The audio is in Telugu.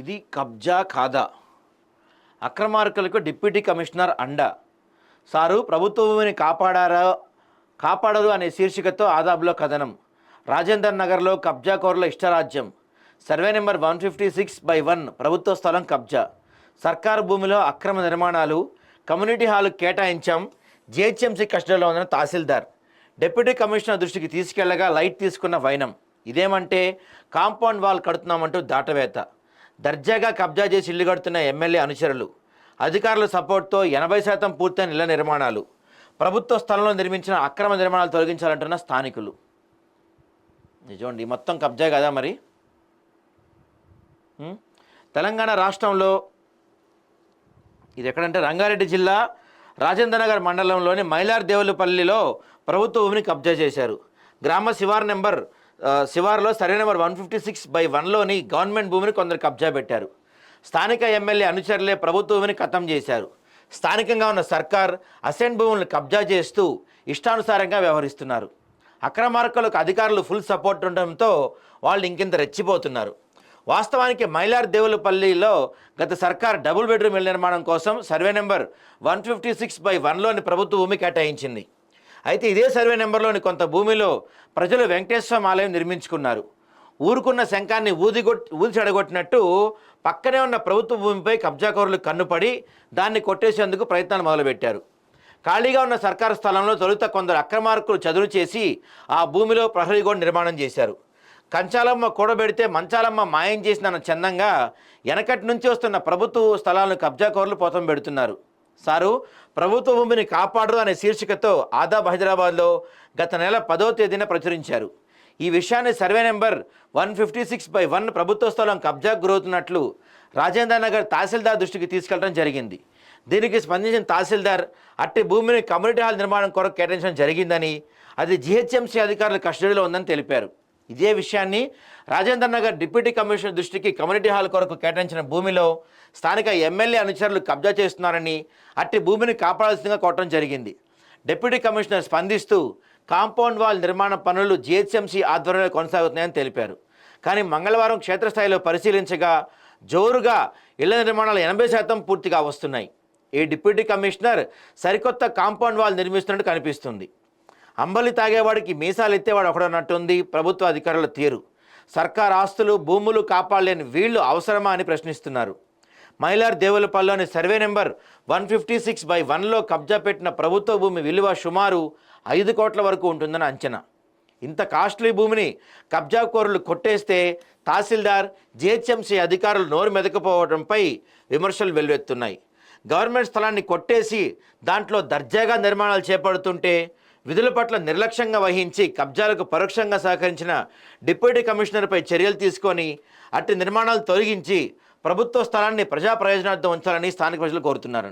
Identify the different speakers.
Speaker 1: ఇది కబ్జా కాదా? అక్రమార్కులకు డిప్యూటీ కమిషనర్ అండ. సారు ప్రభుత్వ భూమిని కాపాడారా? కాపాడరు అనే శీర్షికతో ఆదాబ్లో కథనం. రాజేందర్ నగర్లో కబ్జాకోరుల ఇష్టరాజ్యం. Survey number one fifty six by one ప్రభుత్వ స్థలం కబ్జా. సర్కారు భూమిలో అక్రమ నిర్మాణాలు కమ్యూనిటీ హాలు కేటాయించాం జిహెచ్ఎంసీ కస్టడీలో ఉన్న తహసీల్దార్. డిప్యూటీ కమిషనర్ దృష్టికి తీసుకెళ్ళగా లైట్ తీసుకున్న వైనం. ఇదేమంటే కాంపౌండ్ వాల్ కడుతున్నామంటూ దాటవేత. దర్జాగా కబ్జా చేసి ఇల్లు కడుతున్న ఎమ్మెల్యే అనుచరులు. అధికారుల సపోర్ట్తో ఎనభై శాతం పూర్తయిన ఇళ్ళ నిర్మాణాలు. ప్రభుత్వ స్థలంలో నిర్మించిన అక్రమ నిర్మాణాలు తొలగించాలంటున్న స్థానికులు. నిజమండి ఈ మొత్తం కబ్జా కదా మరి? తెలంగాణ రాష్ట్రంలో ఇది ఎక్కడంటే రంగారెడ్డి జిల్లా రాజేంద్రనగర్ మండలంలోని మైలార్ దేవులపల్లిలో ప్రభుత్వ భూమిని కబ్జా చేశారు. గ్రామ శివార్ number శివార్లో survey number one fifty six by వన్లోని government భూమిని కొందరు కబ్జా పెట్టారు. స్థానిక ఎమ్మెల్యే అనుచరులే ప్రభుత్వ భూమిని ఖతం చేశారు. స్థానికంగా ఉన్న సర్కార్ అసెంట్ భూములను కబ్జా చేస్తూ ఇష్టానుసారంగా వ్యవహరిస్తున్నారు. అక్రమార్కులకు అధికారులు ఫుల్ సపోర్ట్ ఉండడంతో వాళ్ళు ఇంకింత రెచ్చిపోతున్నారు. వాస్తవానికి మైలార్ దేవులపల్లిలో గత సర్కార్ డబుల్ బెడ్రూమ్ ఇళ్ళ నిర్మాణం కోసం survey number one fifty six by వన్లోని ప్రభుత్వ భూమి కేటాయించింది. అయితే ఇదే సర్వే నెంబర్లోని కొంత భూమిలో ప్రజలు వెంకటేశ్వర ఆలయం నిర్మించుకున్నారు. ఊరుకున్న శంఖాన్ని ఊదిగొట్ ఊది చెడగొట్టినట్టు పక్కనే ఉన్న ప్రభుత్వ భూమిపై కబ్జాకోరులు కన్నుపడి దాన్ని కొట్టేసేందుకు ప్రయత్నాలు మొదలుపెట్టారు. ఖాళీగా ఉన్న సర్కారు స్థలంలో తొలుత కొందరు అక్రమార్కులు చదును చేసి ఆ భూమిలో ప్రహరీ గోడ నిర్మాణం చేశారు. కంచాలమ్మ కూడబెడితే మంచాలమ్మ మాయం చేసిన చందంగా వెనకటి నుంచి వస్తున్న ప్రభుత్వ స్థలాలను కబ్జాకోరులు పోతం పెడుతున్నారు. సారు ప్రభుత్వ భూమిని కాపాడరు అనే శీర్షికతో ఆదాబ్ హైదరాబాద్లో గత నెల పదో తేదీన ప్రచురించారు. ఈ విషయాన్ని survey number one fifty six by one ప్రభుత్వ స్థలం కబ్జాకు గురవుతున్నట్లు రాజేంద్ర నగర్ తహసీల్దార్ దృష్టికి తీసుకెళ్ళడం జరిగింది. దీనికి స్పందించిన తహసీల్దార్ అట్టి భూమిని కమ్యూనిటీ హాల్ నిర్మాణం కొరకు కేటాయించడం జరిగిందని అది జిహెచ్ఎంసీ అధికారుల కస్టడీలో ఉందని తెలిపారు. ఇదే విషయాన్ని రాజేంద్ర నగర్ డిప్యూటీ కమిషనర్ దృష్టికి కమ్యూనిటీ హాల్ కొరకు కేటాయించిన భూమిలో స్థానిక ఎమ్మెల్యే అనుచరులు కబ్జా చేస్తున్నారని అట్టి భూమిని కాపాడాల్సిందిగా కోరటం జరిగింది. డిప్యూటీ కమిషనర్ స్పందిస్తూ కాంపౌండ్ వాల్ నిర్మాణ పనులు జిహెచ్ఎంసీ ఆధ్వర్యంలో కొనసాగుతున్నాయని తెలిపారు. కానీ మంగళవారం క్షేత్రస్థాయిలో పరిశీలించగా జోరుగా ఇళ్ళ నిర్మాణాలు ఎనభై శాతం పూర్తిగా వస్తున్నాయి. ఈ డిప్యూటీ కమిషనర్ సరికొత్త కాంపౌండ్ వాల్ నిర్మిస్తున్నట్టు కనిపిస్తుంది. అంబలి తాగేవాడికి మీసాలు ఎత్తేవాడు ఒకడన్నట్టుంది. ప్రభుత్వ అధికారుల తీరు. సర్కార్ ఆస్తులు భూములు కాపాడలేని వీళ్ళు అవసరమా అని ప్రశ్నిస్తున్నారు. Mylar దేవులపల్లిలోని survey number one fifty six by వన్లో కబ్జా పెట్టిన ప్రభుత్వ భూమి విలువ సుమారు ఐదు కోట్ల వరకు ఉంటుందని అంచనా. ఇంత కాస్ట్లీ భూమిని కబ్జాకోరులు కొట్టేస్తే తహసీల్దార్ జిహెచ్ఎంసీ అధికారులు నోరు మెదకపోవడంపై విమర్శలు వెల్లువెత్తున్నాయి. గవర్నమెంట్ స్థలాన్ని కొట్టేసి దాంట్లో దర్జాగా నిర్మాణాలు చేపడుతుంటే విధుల పట్ల నిర్లక్ష్యంగా వహించి కబ్జాలకు పరోక్షంగా సహకరించిన డిప్యూటీ కమిషనర్పై చర్యలు తీసుకొని అట్టి నిర్మాణాలు తొలగించి ప్రభుత్వ స్థలాన్ని ప్రజా ప్రయోజనార్థం ఉంచాలని స్థానిక ప్రజలు కోరుతున్నారు.